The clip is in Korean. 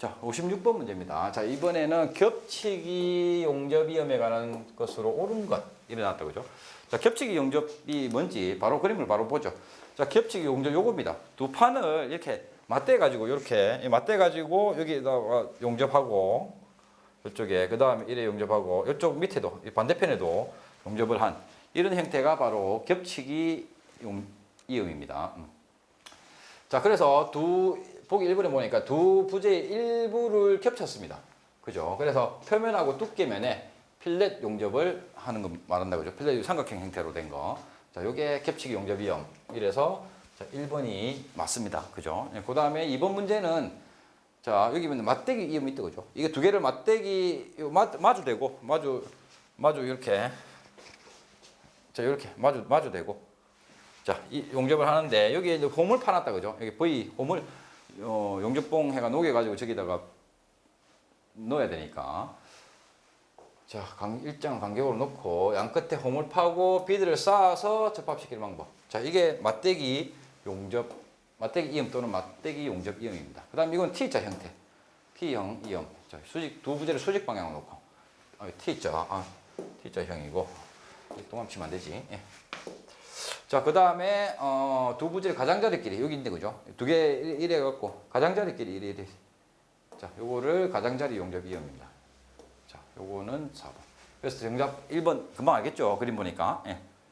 자, 56번 문제입니다. 자, 이번에는 겹치기 용접 위험에 관한 것으로 옳은 것 일어났다 그죠? 자, 겹치기 용접이 뭔지 바로 그림을 바로 보죠. 자, 겹치기 용접 요겁니다. 두 판을 이렇게 맞대 가지고 이렇게 맞대 가지고 여기다가 용접하고 이쪽에 그다음에 이래 용접하고 이쪽 밑에도 이 반대편에도 용접을 한 이런 형태가 바로 겹치기 용 이음입니다. 음. 자, 그래서 두 보기 1번에 보니까 두 부재의 일부를 겹쳤습니다. 그죠? 그래서 표면하고 두께면에 필렛 용접을 하는 거 말한다 그죠? 필렛 삼각형 형태로 된 거. 자, 요게 겹치기 용접 위험. 이래서 자, 1번이 맞습니다. 그죠? 그 다음에 2번 문제는 자, 여기 보면 맞대기 위험이 있다 그죠? 이게 두 개를 맞대기 요 마, 마주 대고 마주 마주 이렇게 자, 이렇게 마주 마주 대고 자, 이 용접을 하는데 여기에 이제 홈을 파놨다 그죠? 여기 V 홈을 어, 용접봉 해가 녹여가지고 저기다가 넣어야 되니까 자, 간, 일정 간격으로 놓고 양 끝에 홈을 파고 비드를 쌓아서 접합시키는 방법. 자, 이게 맞대기 용접, 맞대기 이음 또는 맞대기 용접 이음입니다. 그 다음 이건 T자 형태. T형 이음. 자, 수직, 두 부재를 수직 방향으로 놓고. 아, T자, 아, T자 형이고. 동함 치면 안 되지. 예. 자, 그 다음에, 어, 두 부재 가장자리끼리, 여기 있는데, 그죠? 두 개 이래 갖고, 가장자리끼리 이래, 이래. 자, 요거를 가장자리 용접 이음입니다. 자, 요거는 4번. 그래서 정답 1번 금방 알겠죠? 그림 보니까. 예.